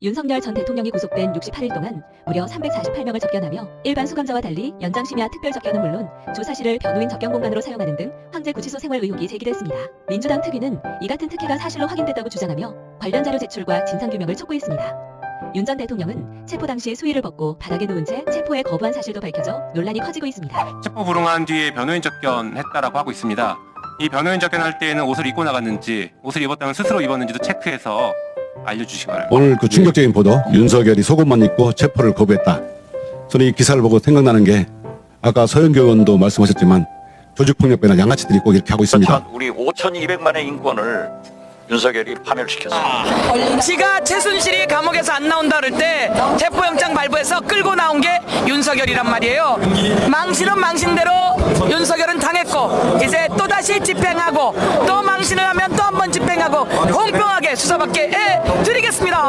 윤석열 전 대통령이 구속된 68일 동안 무려 348명을 접견하며 일반 수감자와 달리 연장 심야 특별 접견은 물론 조사실을 변호인 접견 공간으로 사용하는 등 황제 구치소 생활 의혹이 제기됐습니다. 민주당 특위는 이 같은 특혜가 사실로 확인됐다고 주장하며 관련 자료 제출과 진상 규명을 촉구했습니다. 윤 전 대통령은 체포 당시 수의를 벗고 바닥에 누운 채 체포에 거부한 사실도 밝혀져 논란이 커지고 있습니다. 체포 불응한 뒤에 변호인 접견했다라고 하고 있습니다. 이 변호인 접견할 때에는 옷을 입고 나갔는지 옷을 입었다면 스스로 입었는지도 체크해서 알려주시기 바랍니다. 오늘 그 충격적인 보도 윤석열이 속옷만 입고 체포를 거부했다. 저는 이 기사를 보고 생각나는 게 아까 서영교 의원도 말씀하셨지만 조직폭력배나 양아치들이 꼭 이렇게 하고 있습니다. 우리 5,200만의 인권을 윤석열이 파멸시켰습니다. 지가 최순실이 감옥에서 안 나온다 그럴 때 체포영장 발부해서 끌고 나온 게 윤석열이란 말이에요. 망신은 망신대로 윤석열은 당했고 이제 또다시 집행하고 또 망신을 하면 또 한 번 집행하고 공평하게 수사받게 해 드리겠습니다.